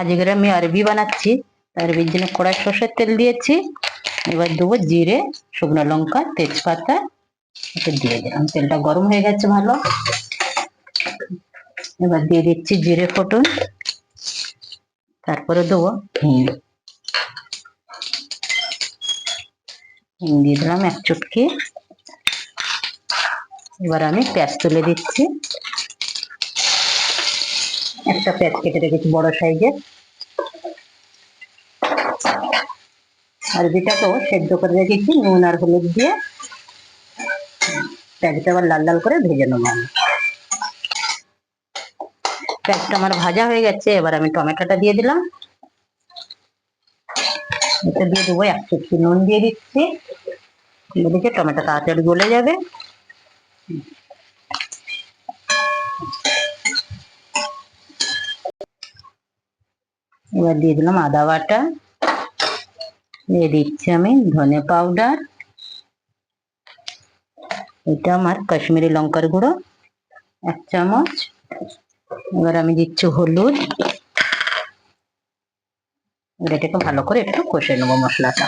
আজকে আমি আরবি বানাচ্ছি। আরবির জন্য কড়াই সর্ষের তেল দিয়েছি। এবার দেবো জিরে, শুকনো লঙ্কা, তেজপাতা, ওকে দিয়ে দিলাম। তেলটা গরম হয়ে গেছে ভালো। এবার দিয়ে দিচ্ছি জিরে ফোটন তারপরে দেবো হিং। হিং দিয়ে দিলাম এক চুটকি। এবার আমি পেঁয়াজ তুলে দিচ্ছি। একটা পেঁয়াজ কেটে রেখেছি বড় সাইজের। আরবিটাকেও সেদ্ধ করে রেখেছি, নুন আর হলুদ দিয়ে। পেঁয়াজটা আবার লাল লাল করে ভেজে নেব আমি। পেঁয়াজটা আমার ভাজা হয়ে গেছে, এবার আমি টমেটোটা দিয়ে দিলাম। এটা দিয়ে দেবো এক চুটকি নুন দিয়ে দিচ্ছি। দিচ্ছে টমেটো তাড়াতাড়ি গলে যাবে। এবার দিয়ে দিলাম আদা বাটা। দিয়ে দিচ্ছি আমি ধনে পাউডার এটা আমার কাশ্মীরি লঙ্কার গুঁড়ো, এক চামচ। এবার আমি দিচ্ছি হলুদ। এটাকে ভালো করে একটু কষে নেব মশলাটা।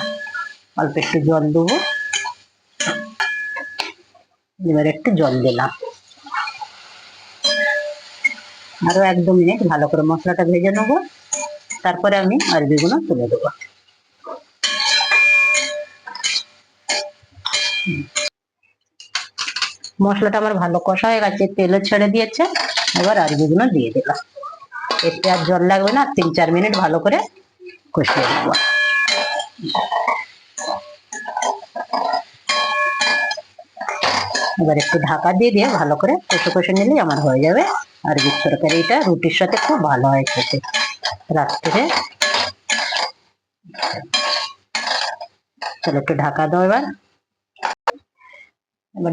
অল্প একটু জল দেবো। এবার একটু জল দিলাম। আরও এক দু মিনিট ভালো করে মশলাটা ভেজে নেব। তারপরে আমি আরবিগুলো তুলে দেবো। মশলাটা আমার ভালো কষা হয়ে গেছে, তেলও ছেড়ে দিয়েছে, এবার আরবিগুলো দিয়ে দিলাম। এতে আর জল লাগবে না, তিন চার মিনিট ভালো করে কষিয়ে নেব। এবার একটু ঢাকা দিয়ে দিয়ে ভালো করে কষে কষে নিলেই আমার হয়ে যাবে। আর বিট তরকারিটা রুটির সাথে খুব ভালো হয় খেতে। রাত্রে। চলো একটু ঢাকা দাও এবার। এবার